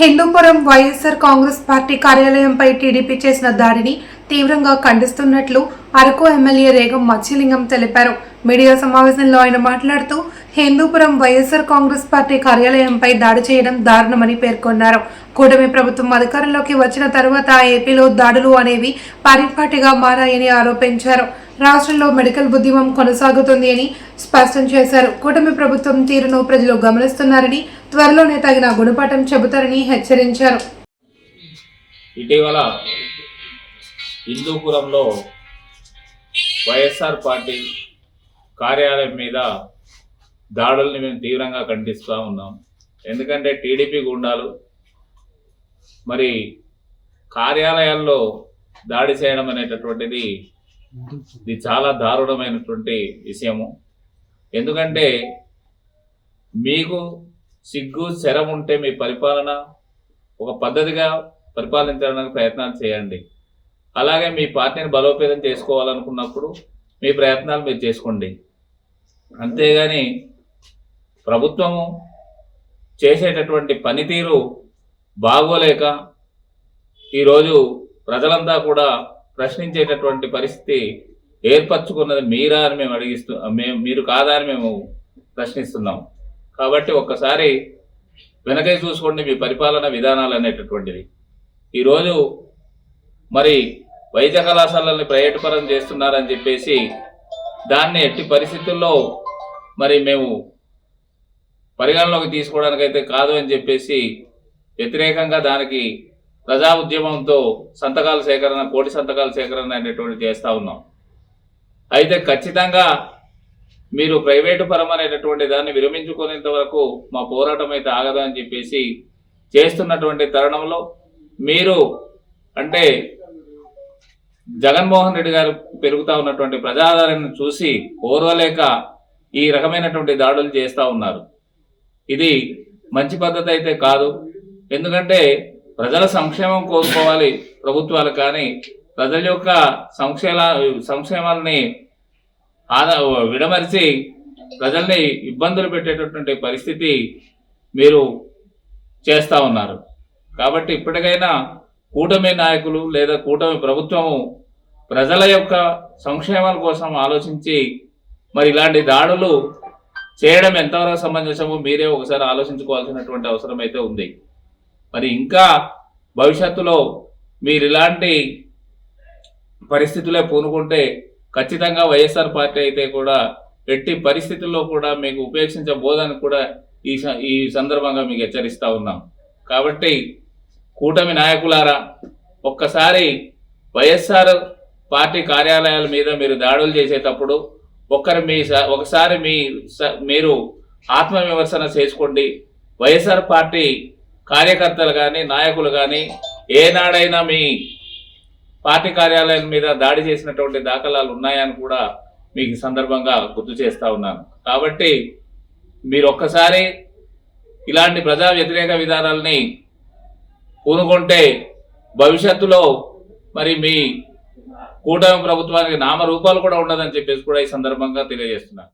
Hindupuram YSR Congress party కార్యాలయంపై TDP చేసిన దాడిని తీవ్రంగా ఖండిస్తున్నట్లు అరకు ఎమ్మెల్యే రేగం మత్స్యలింగం తెలిపారు. మీడియా సమావేశంలో ఆయన మాట్లాడుతూ హిందూపురం వైఎస్ఆర్ కాంగ్రెస్ పార్టీ కార్యాలయంపై దాడి చేయడం దారుణమని పేర్కొన్నారు. కూటమి ప్రభుత్వం అధికారంలోకి వచ్చిన తర్వాత ఏపీలో దాడులు అనేవి పరిపాటిగా మారాయని ఆరోపించారు. రాష్ట్రంలో మెడికల్ ఉద్యమం కొనసాగుతుంది అని స్పష్టం చేశారు. కూటమి ప్రభుత్వం తీరును ప్రజలు గమనిస్తున్నారని త్వరలోనే తగిన గుణపాఠం చెబుతారని హెచ్చరించారు. ఇటీవల హిందూపురంలో వైఎస్ఆర్ పార్టీ కార్యాలయం మీద దాడుల్ని మేము తీవ్రంగా ఖండిస్తూ ఉన్నాం. ఎందుకంటే టీడీపీ గుండాలు మరి కార్యాలయాల్లో దాడి చేయడం అనేటటువంటిది ఇది చాలా దారుణమైనటువంటి విషయము. ఎందుకంటే మీకు సిగ్గు శరం ఉంటే మీ పరిపాలన ఒక పద్ధతిగా పరిపాలించడానికి ప్రయత్నాలు చేయండి. అలాగే మీ పార్టీని బలోపేతం చేసుకోవాలనుకున్నప్పుడు మీ ప్రయత్నాలు మీరు చేసుకోండి. అంతేగాని ప్రభుత్వము చేసేటటువంటి పనితీరు బాగోలేక ఈరోజు ప్రజలంతా కూడా ప్రశ్నించేటటువంటి పరిస్థితి ఏర్పరచుకున్నది మీరా అని మేము అడిగిస్తూ మేము మీరు కాదా అని మేము ప్రశ్నిస్తున్నాం. కాబట్టి ఒక్కసారి వెనకే చూసుకోండి మీ పరిపాలన విధానాలు అనేటటువంటిది ఈరోజు మరి వైద్య కళాశాలని ప్రైవేటుపరం చేస్తున్నారని చెప్పేసి దాన్ని ఎట్టి పరిస్థితుల్లో మరి మేము పరిగణలోకి తీసుకోవడానికైతే కాదు అని చెప్పేసి వ్యతిరేకంగా దానికి ప్రజా ఉద్యమంతో సంతకాల సేకరణ కోటి సంతకాల సేకరణ అనేటువంటి చేస్తూ ఉన్నాం. అయితే ఖచ్చితంగా మీరు ప్రైవేటు పరమైనటువంటి దాన్ని విరమించుకునేంత వరకు మా పోరాటం అయితే ఆగదు అని చెప్పేసి చేస్తున్నటువంటి తరుణంలో మీరు అంటే జగన్మోహన్ రెడ్డి గారు పెరుగుతూ ఉన్నటువంటి ప్రజాదరణను చూసి ఓర్వలేక ఈ రకమైనటువంటి దాడులు చేస్తూ ఉన్నారు. ఇది మంచి పద్ధతి అయితే కాదు. ఎందుకంటే ప్రజల సంక్షేమం కోరుకోవాలి ప్రభుత్వాలు కానీ ప్రజల యొక్క సంక్షేమ సంక్షేమాలని ఆదా విడమరిచి ప్రజల్ని ఇబ్బందులు పెట్టేటటువంటి పరిస్థితి మీరు చేస్తూ ఉన్నారు. కాబట్టి ఇప్పటికైనా కూటమి నాయకులు లేదా కూటమి ప్రభుత్వము ప్రజల యొక్క సంక్షేమాల కోసం ఆలోచించి మరి ఇలాంటి దాడులు చేయడం ఎంతవరకు సమంజసమో మీరే ఒకసారి ఆలోచించుకోవాల్సినటువంటి అవసరం అయితే ఉంది. మరి ఇంకా భవిష్యత్తులో మీరు ఇలాంటి పరిస్థితులే పూనుకుంటే ఖచ్చితంగా వైఎస్ఆర్ పార్టీ అయితే కూడా ఎట్టి పరిస్థితుల్లో కూడా మీకు ఉపేక్షించబోదని కూడా ఈ స- ఈ సందర్భంగా మీకు హెచ్చరిస్తూ ఉన్నాం. కాబట్టి కూటమి నాయకులారా ఒక్కసారి వైఎస్ఆర్ పార్టీ కార్యాలయాల మీద మీరు దాడులు చేసేటప్పుడు ఒక్కరి మీ స- ఒకసారి మీ స- మీరు ఆత్మవిమర్శన చేసుకోండి. వైఎస్ఆర్ పార్టీ కార్యకర్తలు కానీ నాయకులు కానీ ఏనాడైనా మీ పార్టీ కార్యాలయం మీద దాడి చేసినటువంటి దాఖలాలు ఉన్నాయని కూడా మీకు సందర్భంగా గుర్తు చేస్తూ ఉన్నాను. కాబట్టి మీరు ఒక్కసారి ఇలాంటి ప్రజా వ్యతిరేక విధానాలని పూనుకుంటే భవిష్యత్తులో మరి మీ కూటమి ప్రభుత్వానికి నామరూపాలు కూడా ఉండదని చెప్పేసి కూడా ఈ సందర్భంగా తెలియజేస్తున్నాను.